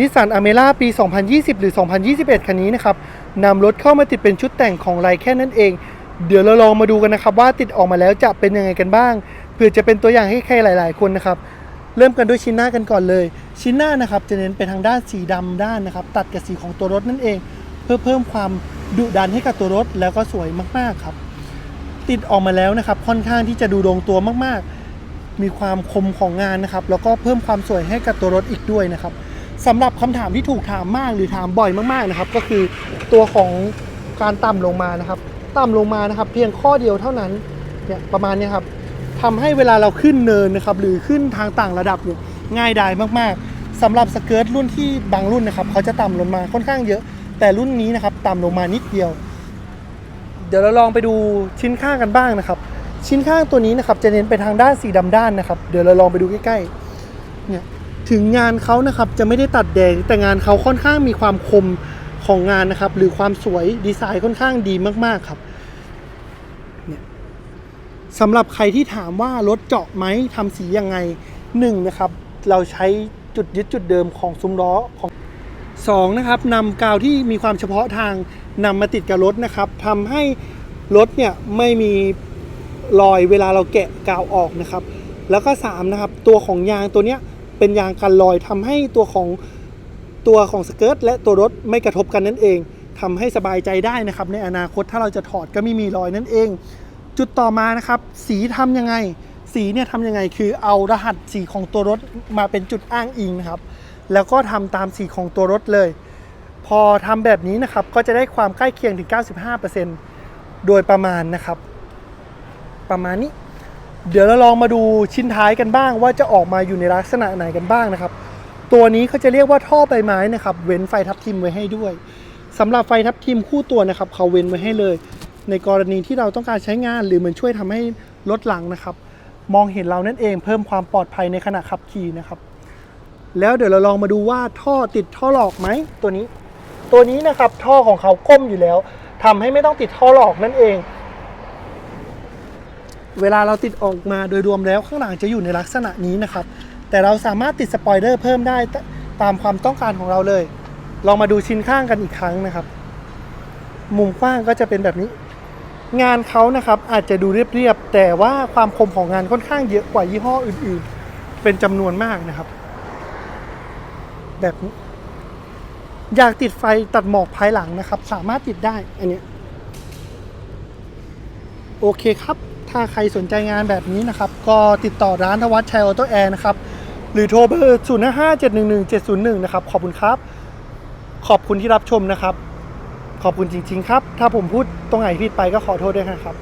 นิสสันอเมร่าปี 2020 หรือ 2021 คันนี้นะครับนำรถเข้ามาติดเป็นชุดแต่งของไลแค่นั่นเอง เดี๋ยวเราลองมาดูกันนะครับว่าติดออกมาแล้วจะเป็นยังไงกันบ้าง เพื่อจะเป็นตัวอย่างให้ใครหลาย ๆ คนนะครับ เริ่มกันด้วยชิ้นหน้ากันก่อนเลย ชิ้นหน้านะครับจะเน้นไปทางด้านสีดำด้านนะครับ ตัดกับสีของตัวรถนั่นเอง เพื่อเพิ่มความดุดันให้กับตัวรถแล้วก็สวยมาก ๆ ครับ ติดออกมาแล้วนะครับ ค่อนข้างที่จะดูลงตัวมาก ๆ มีความคมของงานนะครับ แล้วก็เพิ่มความสวยให้กับตัวรถอีกด้วยนะครับ สำหรับคำถามที่ถูกถามมากหรือถามบ่อยมากๆนะครับ ก็คือตัวของการต่ำลงมานะครับ ต่ำลงมานะครับ เพียงข้อเดียวเท่านั้นเนี่ยประมาณนี้ครับทำให้เวลาเราขึ้นเนินนะครับ หรือขึ้นทางต่างระดับเนี่ยง่ายดายมากๆสำหรับสเกิร์ตรุ่นที่บางรุ่นนะครับเขาจะต่ำลงมาค่อนข้างเยอะ แต่รุ่นนี้นะครับต่ำลงมานิดเดียว เดี๋ยวเราลองไปดูชิ้นข้างกันบ้างนะครับ ชิ้นข้างตัวนี้นะครับจะเน้นไปทางด้านสีดำด้านนะครับ เดี๋ยวเราลองไปดูใกล้ๆเนี่ย ถึงงานเขานะครับจะไม่ได้ตัดแดง แต่งานเขาค่อนข้างมีความคมของงานนะครับ หรือความสวยดีไซน์ค่อนข้างดีมากๆครับเนี่ยสำหรับใครที่ถามว่ารถเจาะไหมทำสียังไงหนึ่งนะครับ เราใช้จุดยึดจุดเดิมของซุ้มล้อของสองนะครับนำกาวที่มีความเฉพาะทางนำมาติดกับรถนะครับทำให้รถเนี่ยไม่มีรอยเวลาเราแกะกาวออกนะครับ แล้วก็สามนะครับตัวของยางตัวเนี้ย เป็นยางกันรอยทำให้ตัวของตัวของสเกิร์ตและตัวรถไม่กระทบกันนั่นเองทำให้สบายใจได้นะครับ ในอนาคตถ้าเราจะถอดก็ไม่มีรอยนั่นเอง จุดต่อมานะครับ สีทำยังไง สีเนี่ยทำยังไงคือเอารหัสสีของตัวรถมาเป็นจุดอ้างอิงนะครับ แล้วก็ทำตามสีของตัวรถเลย พอทำแบบนี้นะครับก็จะได้ความใกล้เคียงถึง 95%โดยประมาณนะครับ ประมาณนี้ เดี๋ยวเราลองมาดูชิ้นท้ายกันบ้าง ว่าจะออกมาอยู่ในลักษณะไหนกันบ้างนะครับ ตัวนี้เขาจะเรียกว่าท่อใบไม้นะครับ เว้นไฟทับทิมไว้ให้ด้วยสำหรับไฟทับทิมคู่ตัวนะครับเขาเว้นไว้ให้เลย ในกรณีที่เราต้องการใช้งานหรือมันช่วยทำให้รถหลังนะครับ มองเห็นเรานั่นเองเพิ่มความปลอดภัยในขณะขับขี่นะครับ แล้วเดี๋ยวเราลองมาดูว่าท่อติดท่อหลอกไหมตัวนี้ ตัวนี้นะครับท่อของเขาก้มอยู่แล้วทำให้ไม่ต้องติดท่อหลอกนั่นเอง เวลาเราติดออกมาโดยรวมแล้วข้างหลังจะอยู่ในลักษณะนี้นะครับ แต่เราสามารถติดสปอยเลอร์เพิ่มได้ตามความต้องการของเราเลย ลองมาดูชิ้นข้างกันอีกครั้งนะครับ มุมกว้างก็จะเป็นแบบนี้ งานเขานะครับอาจจะดูเรียบๆแต่ว่าความคมของงานค่อนข้างเยอะกว่ายี่ห้ออื่นๆ เป็นจำนวนมากนะครับ แบบนี้อยากติดไฟตัดหมอกภายหลังนะครับ สามารถติดได้อันนี้โอเคครับ ถ้าใครสนใจงานแบบนี้นะครับ ก็ติดต่อร้านทวัชชัยออโต้แอร์นะครับ หรือโทรเบอร์0 5 5 7 1 1 7 0 1 นะครับ ขอบคุณครับ ขอบคุณที่รับชมนะครับ ขอบคุณจริง ๆ ครับ ถ้าผมพูดตรงไหนผิดไปก็ขอโทษด้วยนะครับ